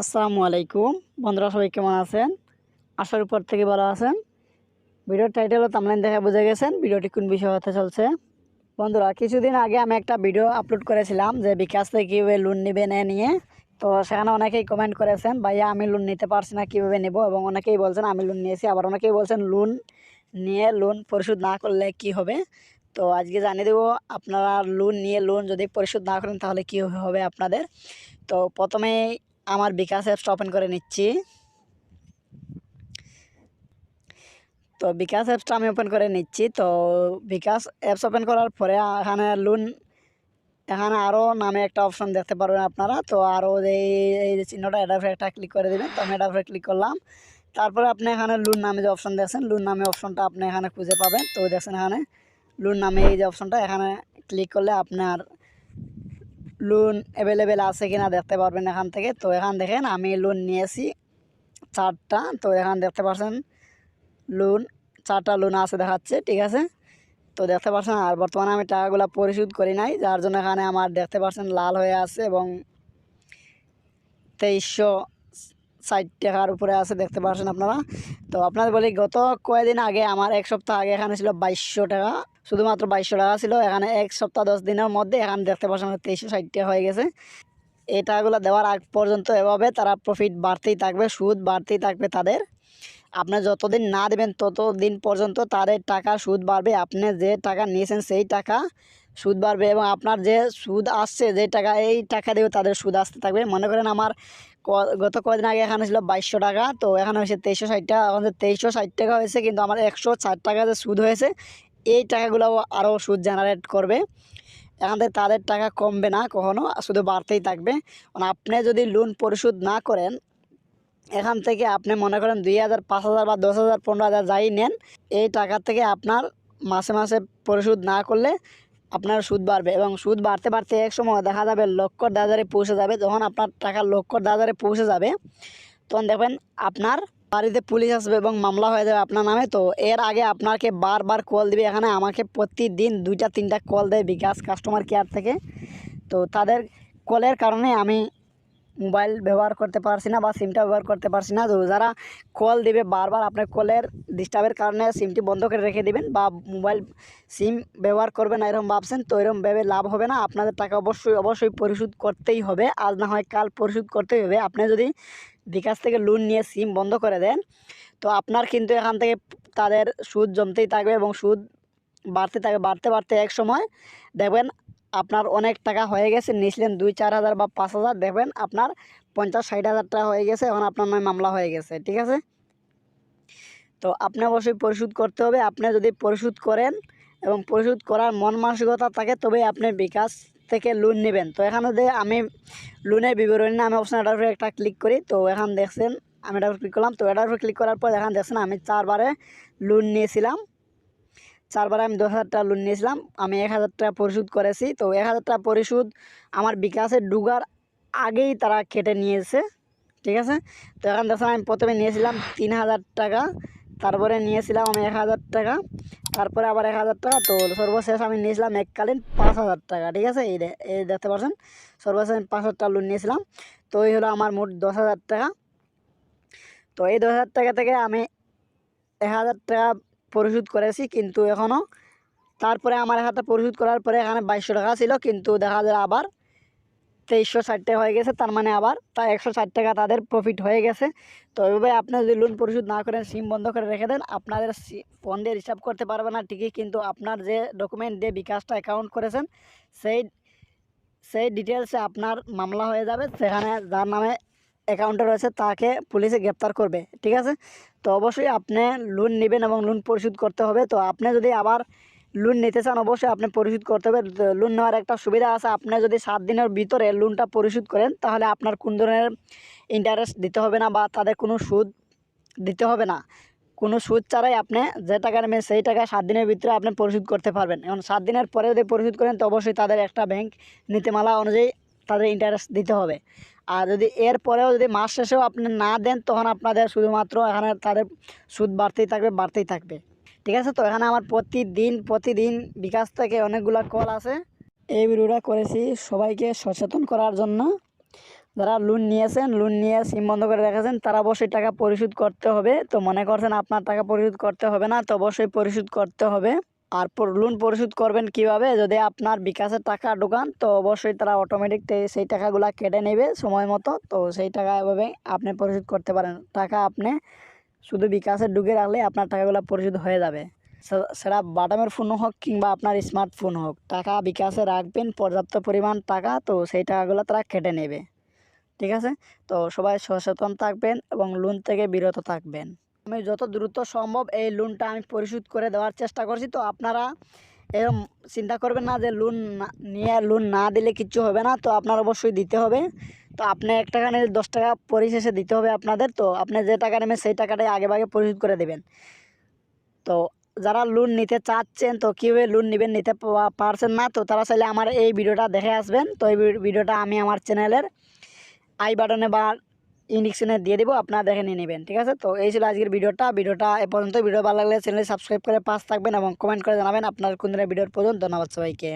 আসসালামু আলাইকুম। বন্ধুরা, সবাই কেমন আছেন? আসার উপর থেকে ভালো আছেন। ভিডিওর টাইটেল তামলাইন দেখে বুঝে গেছেন ভিডিওটি কোন বিষয় হতে চলছে। বন্ধুরা, কিছুদিন আগে আমি একটা ভিডিও আপলোড করেছিলাম যে বিকাশ থেকে কীভাবে লোন নেবেন না নিয়ে। তো সেখানে অনেকেই কমেন্ট করেছেন, ভাইয়া, আমি লোন নিতে পারছি না, কীভাবে নেব? এবং অনেকেই বলছেন, আমি লোন নিয়েছি। আবার অনেকেই বলছেন লোন নিয়ে লোন পরিশোধ না করলে কি হবে? তো আজকে জানিয়ে দেবো, আপনারা লোন নিয়ে লোন যদি পরিশোধ না করেন, তাহলে কী হবে আপনাদের? তো প্রথমে আমার বিকাশ অ্যাপসটা ওপেন করে নিচ্ছি। তো বিকাশ অ্যাপসটা আমি ওপেন করে নিচ্ছি। তো বিকাশ অ্যাপস ওপেন করার পরে এখানে লোন এখানে আরও নামে একটা অপশন দেখতে পারবেন আপনারা। তো আরও এই এই যে চিহ্নটা, এটা একটা ক্লিক করে দেবেন। তো আমি এটা ক্লিক করলাম। তারপরে আপনি এখানে লোন নামে যে অপশন দেখছেন লোন নামে অপশনটা আপনি এখানে খুঁজে পাবেন। তো দেখছেন এখানে লোন নামে এই যে অপশনটা এখানে ক্লিক করলে আপনার লোন অ্যাভেলেবেল আছে কি না দেখতে পারবেন এখান থেকে। তো এখান দেখেন আমি লোন নিয়েছি চারটা। তো এখান দেখতে পাচ্ছেন লোন চারটা লোন আছে দেখাচ্ছে, ঠিক আছে? তো দেখতে পাচ্ছেন, আর বর্তমানে আমি টাকাগুলো পরিশোধ করি নাই, যার জন্য এখানে আমার দেখতে পাচ্ছেন লাল হয়ে আছে এবং তেইশশো ষাট টাকার উপরে আছে দেখতে পাচ্ছেন আপনারা। তো আপনাদের বলি গত কয়েকদিন আগে, আমার এক সপ্তাহ আগে এখানে ছিল বাইশশো টাকা। শুধুমাত্র বাইশশো টাকা ছিল, এখানে এক সপ্তাহ দশ দিনের মধ্যে এখানে দেখতে পাচ্ছেন তেইশশো ষাট টাকা হয়ে গেছে। এই টাকাগুলো দেওয়ার আগ পর্যন্ত এভাবে তারা প্রফিট বাড়তেই থাকবে, সুদ বাড়তেই থাকবে তাদের। আপনি যতদিন না দেবেন ততদিন পর্যন্ত তাদের টাকা সুদ বাড়বে, আপনি যে টাকা নিয়েছেন সেই টাকা সুদ বাড়বে এবং আপনার যে সুদ আসছে, যে টাকা, এই টাকা দিয়ে তাদের সুদ আসতে থাকবে। মনে করেন আমার গত কদিন আগে এখানে ছিল বাইশশো টাকা, তো এখানে হয়েছে তেইশশো ষাট টাকা এখন তেইশশো ষাট টাকা হয়েছে, কিন্তু আমার একশো ষাট টাকা যে সুদ হয়েছে এই টাকাগুলো আরও সুদ জেনারেট করবে। এখান থেকে তাদের টাকা কমবে না কখনো শুধু বাড়তেই থাকবে। মানে আপনি যদি লোন পরিশোধ না করেন, এখান থেকে আপনি মনে করেন দুই হাজার, পাঁচ হাজার বা দশ হাজার, পনেরো হাজার যাই নেন, এই টাকা থেকে আপনার মাসে মাসে পরিশোধ না করলে আপনার সুদ বাড়বে। এবং সুদ বাড়তে বাড়তে এক সময় দেখা যাবে লক্ষ দাদারে পৌঁছে যাবে। যখন আপনার টাকা লক্ষ দাদারে পৌঁছে যাবে, তখন দেখবেন আপনার বাড়িতে পুলিশ আসবে এবং মামলা হয়ে যাবে আপনার নামে, তো এর আগে আপনাকে বারবার কল দিবে। এখানে আমাকে প্রতিদিন দুইটা, তিনটা কল দেয় বিকাশ কাস্টমার কেয়ার থেকে। তো তাদের কলের কারণে আমি মোবাইল ব্যবহার করতে পারছি না বা সিমটা ব্যবহার করতে পারছি না। তো যারা কল দেবে, বারবার আপনার কলের ডিস্টার্বের কারণে সিমটি বন্ধ করে রেখে দেবেন বা মোবাইল সিম ব্যবহার করবেন না এরকম ভাবছেন, তো এরকম ভেবে লাভ হবে না। আপনাদের টাকা অবশ্যই অবশ্যই পরিশোধ করতেই হবে। আজ না হয় কাল পরিশোধ করতেই হবে। আপনি যদি বিকাশ থেকে লোন নিয়ে সিম বন্ধ করে দেন, তো আপনার কিন্তু এখান থেকে তাদের সুদ জমতেই থাকবে এবং সুদ বাড়তে থাকবে। বাড়তে বাড়তে এক সময় দেখবেন আপনার অনেক টাকা হয়ে গেছে, নিয়েছিলেন দুই, চার হাজার বা পাঁচ হাজার, দেখবেন আপনার পঞ্চাশ, ষাট হাজার টাকা হয়ে গেছে, এখন আপনার নামে মামলা হয়ে গেছে, ঠিক আছে? তো আপনি অবশ্যই পরিশোধ করতে হবে, আপনি যদি পরিশোধ করেন এবং পরিশোধ করার মন মানসিকতা থাকে, তবে আপনি বিকাশ থেকে লোন নেবেন। তো এখানে যে আমি লোনের বিবরণী নামে অপশন এটার উপরে একটা ক্লিক করি, তো এখান দেখছেন, আমি এটার ক্লিক করলাম, তো এটার ক্লিক করার পর এখান দেখছেন আমি চারবারে লোন নিয়েছিলাম। চারবারে আমি দশ হাজার টাকা লোন নিয়েছিলাম, আমি এক হাজার টাকা পরিশোধ করেছি। তো এক হাজার টাকা পরিশোধ আমার বিকাশে ডুগার আগেই তারা কেটে নিয়েছে, ঠিক আছে? তো এখন দেখছেন আমি প্রথমে নিয়েছিলাম তিন হাজার টাকা, তারপরে নিয়েছিলাম আমি এক হাজার টাকা, তারপরে আবার এক হাজার টাকা। তো সর্বশেষ আমি নিয়েছিলাম এককালীন পাঁচ হাজার টাকা, ঠিক আছে? এই এই দেখতে পাচ্ছেন? সর্বশেষ আমি পাঁচ হাজার টাকা লোন নিয়েছিলাম। তো এই হলো আমার মোট দশ হাজার টাকা। তো এই দশ হাজার টাকা থেকে আমি এক হাজার টাকা পরিশোধ করেছি, কিন্তু এখনও তারপরে আমার হাজার পরিশোধ করার পরে এখানে বাইশশো টাকা ছিল, কিন্তু দেখা যায় আবার তেইশশো ষাট টাকা হয়ে গেছে, তার মানে আবার তা একশো ষাট টাকা তাদের প্রফিট হয়ে গেছে। তো এইভাবে আপনি যদি লোন পরিশোধ না করেন সিম বন্ধ করে রেখে দেন, আপনাদের ফোন দিয়ে রিসার্ভ করতে পারবে না ঠিকই, কিন্তু আপনার যে ডকুমেন্ট দিয়ে বিকাশটা অ্যাকাউন্ট করেছেন, সেই সেই ডিটেলসে আপনার মামলা হয়ে যাবে। সেখানে যার নামে অ্যাকাউন্টে রয়েছে, তাকে পুলিশে গ্রেপ্তার করবে, ঠিক আছে? তো অবশ্যই আপনি লোন নেবেন এবং লোন পরিশোধ করতে হবে। তো আপনি যদি আবার লোন নিতে চান, অবশ্যই আপনি পরিশোধ করতে হবে। লোন নেওয়ার একটা সুবিধা আছে, আপনি যদি সাত দিনের ভিতরে লোনটা পরিশোধ করেন, তাহলে আপনার কোন ধরনের ইন্টারেস্ট দিতে হবে না বা তাদের কোনো সুদ দিতে হবে না। কোনো সুদ ছাড়াই আপনি যে টাকা নেবেন, সেই টাকা সাত দিনের ভিতরে আপনি পরিশোধ করতে পারবেন। এবং সাত দিনের পরে যদি পরিশোধ করেন, তো অবশ্যই তাদের একটা ব্যাংক নীতিমালা অনুযায়ী তাদের ইন্টারেস্ট দিতে হবে। আর যদি এর পরেও যদি মাস শেষেও আপনি না দেন, তখন আপনাদের শুধুমাত্র এখানে তাদের সুদ বাড়তেই থাকবে বাড়তেই থাকবে। ঠিক আছে তো? এখানে আমার প্রতিদিন প্রতিদিন বিকাশ থেকে অনেকগুলো কল আছে এই ভিডিওটা করেছি সবাইকে সচেতন করার জন্য। যারা লোন নিয়েছেন লোন নিয়ে সিম বন্ধ করে রেখেছেন, তারা অবশ্যই টাকা পরিশোধ করতে হবে। তো মনে করছেন আপনার টাকা পরিশোধ করতে হবে না, তো অবশ্যই পরিশোধ করতে হবে। আর লোন পরিশোধ করবেন কীভাবে? যদি আপনার বিকাশের টাকা ঢোকান, তো অবশ্যই তারা অটোমেটিক সেই টাকাগুলো কেটে নেবে সময় মতো। তো সেই টাকা এভাবে আপনি পরিশোধ করতে পারেন। টাকা আপনি শুধু বিকাশে ঢুকে রাখলে আপনার টাকাগুলো পরিশোধ হয়ে যাবে। সেটা বাটামের ফোন হোক কিংবা আপনার স্মার্টফোন হোক, টাকা বিকাশে রাখবেন, পর্যাপ্ত পরিমাণ টাকা, তো সেই টাকাগুলো তারা কেটে নেবে। ঠিক আছে? তো সবাই সচেতন থাকবেন এবং লোন থেকে বিরত থাকবেন। আমি যত দ্রুত সম্ভব এই লোনটা আমি পরিশোধ করে দেওয়ার চেষ্টা করছি। তো আপনারা এরম চিন্তা করবেন না যে লোন নিয়ে লোন না দিলে কিচ্ছু হবে না। তো আপনার অবশ্যই দিতে হবে। তো আপনি এক টাকা নিলে দশ টাকা পরিশেষে দিতে হবে আপনাদের। তো আপনি যে টাকা নেবেন সেই টাকাটাই আগে ভাগে পরিশোধ করে দেবেন। তো যারা লোন নিতে চাচ্ছেন, তো কীভাবে লোন নেবেন নিতে পারছেন না, তো তারা চাইলে আমার এই ভিডিওটা দেখে আসবেন। তো এই ভিডিওটা আমি আমার চ্যানেলের আই বাটনে বা ইন্ডিকশনে দিয়ে দেবো, আপনারা দেখে নিয়ে নেবেন, ঠিক আছে? তো এই ছিল আজকের ভিডিওটা। ভিডিওটা এ পর্যন্ত। ভিডিও ভালো লাগলে চ্যানেলে সাবস্ক্রাইব করে পাশ থাকবেন এবং কমেন্ট করে জানাবেন আপনার কোন দিনের ভিডিওর পর্যন্ত ধন্যবাদ সবাইকে।